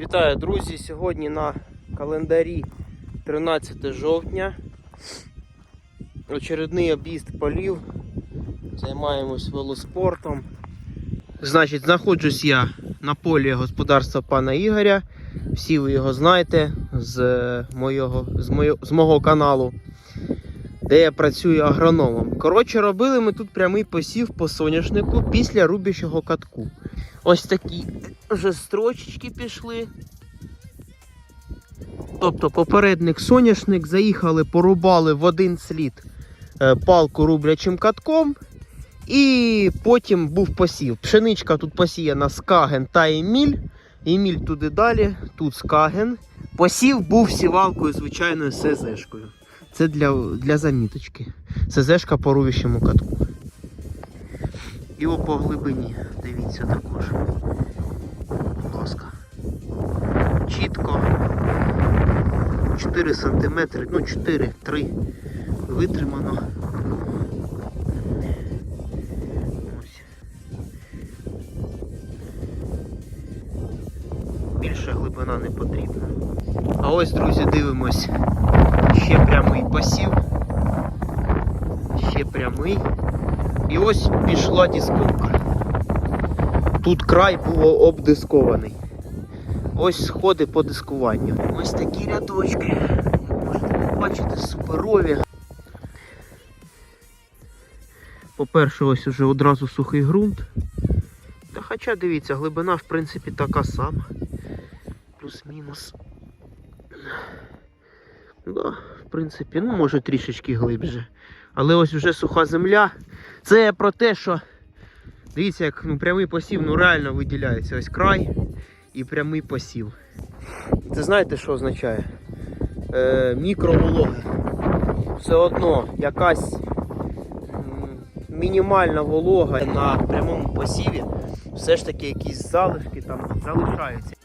Вітаю, друзі! Сьогодні на календарі 13 жовтня. Очередний об'їзд полів. Займаємось велоспортом. Значить, знаходжусь я на полі господарства пана Ігоря. Всі ви його знаєте з мого, з моє- з мого каналу, де я працюю агрономом. Коротше, робили ми тут прямий посів по соняшнику після рубящого катку. Ось такі вже строчечки пішли. Тобто попередник соняшник заїхали, порубали в один слід е, палку рублячим катком. І потім був посів. Пшеничка тут посіяна скаген та еміль. Еміль туди далі, тут скаген. Посів був сівалкою звичайною СЗшкою. Це для, для заміточки. СЗшка по рубящому катку. І по глибині. Дивіться також. Будь ласка. Чітко. 4 см, ну 4, 3 витримано. Ось. Більша глибина не потрібна. А ось, друзі, дивимось. Ще прямий посів. Ще прямий. І ось пішла дисковка. Тут край був обдискований. Ось сходи по дискуванню. Ось такі рядочки. Як можете побачити, суперові. По-перше, ось уже одразу сухий ґрунт. Хоча дивіться, глибина в принципі така сама. Плюс-мінус. Да, в принципі, ну може трішечки глибше. Але ось вже суха земля. Це про те, що дивіться, як ну, прямий посів ну, реально виділяється ось край і прямий посів. Це знаєте, що означає? Е, мікроволога. Все одно якась мінімальна волога на прямому посіві, все ж таки якісь залишки там залишаються.